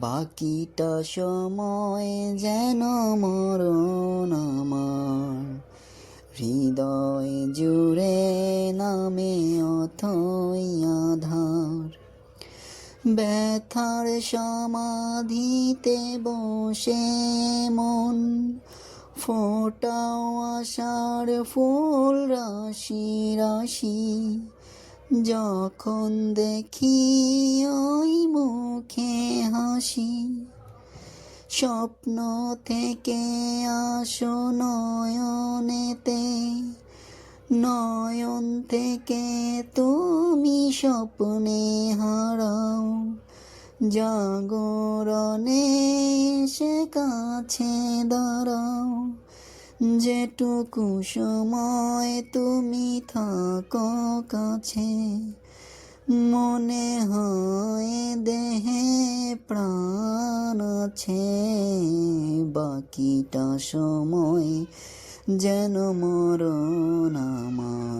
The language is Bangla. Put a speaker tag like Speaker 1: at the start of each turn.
Speaker 1: বাকিটা সময় যেন মরণ আমার। হৃদয় জুড়ে নামে অথই আধার। ব্যথার সমাধিতে বসে মন, ফোটাও আশার ফুল, রাশি রাশি। যখন দেখি ওই মুখে হাসি, স্বপ্ন থেকে আসো নয়নেতে। নয়ন থেকে তুমি স্বপ্নে হারাও, জাগরণে সে কাছে দাঁড়াও। যেটুকু সময় তুমি থাকো কাছে, মনে হয় দেহে প্রাণ আছে, বাকিটা সময় যেন মরণ আমার